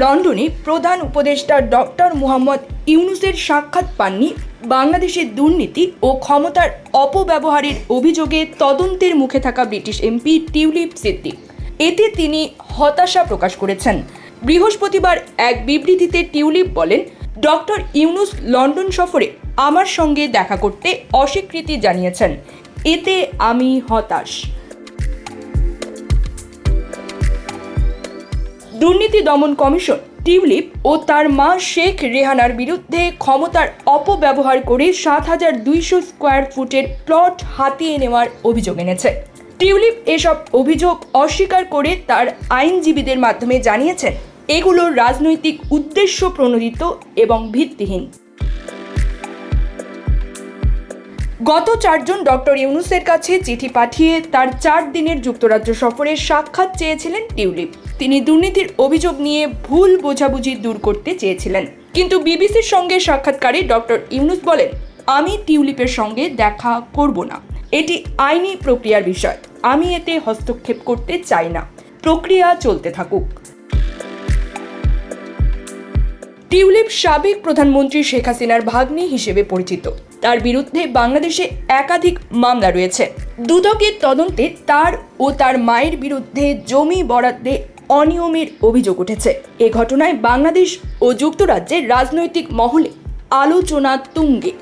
লন্ডনে প্রধান উপদেষ্টা ডক্টর মুহাম্মদ ইউনুসের সাক্ষাৎ পাননি বাংলাদেশের দুর্নীতি ও ক্ষমতার অপব্যবহারের অভিযোগে তদন্তের মুখে থাকা ব্রিটিশ এমপি টিউলিপ সিদ্দিক। এতে তিনি হতাশা প্রকাশ করেছেন। বৃহস্পতিবার এক বিবৃতিতে টিউলিপ বলেন, ডক্টর ইউনুস লন্ডন সফরে আমার সঙ্গে দেখা করতে অস্বীকৃতি জানিয়েছেন। এতে আমি হতাশ। দুর্নীতি দমন কমিশন, টিউলিপ ও তার মা শেখ রেহানার বিরুদ্ধে ক্ষমতার অপব্যবহার করে সাত হাজার দুইশো স্কোয়ার ফুটের প্লট হাতিয়ে নেওয়ার অভিযোগ এনেছে। টিউলিপ এসব অভিযোগ অস্বীকার করে তার আইনজীবীদের মাধ্যমে জানিয়েছেন, এগুলো রাজনৈতিক উদ্দেশ্য প্রণোদিত এবং ভিত্তিহীন। গত চারজন ডক্টর ইউনুসের কাছে চিঠি পাঠিয়ে তার চার দিনের যুক্তরাজ্য সফরে সাক্ষাৎ চেয়েছিলেন টিউলিপ। তিনি দুর্নীতির অভিযোগ নিয়ে ভুল বোঝাবুঝি দূর করতে চেয়েছিলেন। কিন্তু বিবিসির সঙ্গে সাক্ষাৎকারে ডক্টর ইউনুস বলেন, আমি টিউলিপের সঙ্গে দেখা করব না। এটি আইনি প্রক্রিয়ার বিষয়। আমি এতে হস্তক্ষেপ করতে চাই না। প্রক্রিয়া চলতে থাকুক। টিউলিপ সাবেক প্রধানমন্ত্রী শেখ হাসিনার ভাগ্নি হিসেবে পরিচিত। তার বিরুদ্ধে বাংলাদেশে একাধিক মামলা রয়েছে। দুদকের তদন্তে তার ও তার মায়ের বিরুদ্ধে জমি বরাদ্দে অনিয়মের অভিযোগ উঠেছে। এ ঘটনায় বাংলাদেশ ও যুক্তরাজ্যের রাজনৈতিক মহলে আলোচনা তুঙ্গে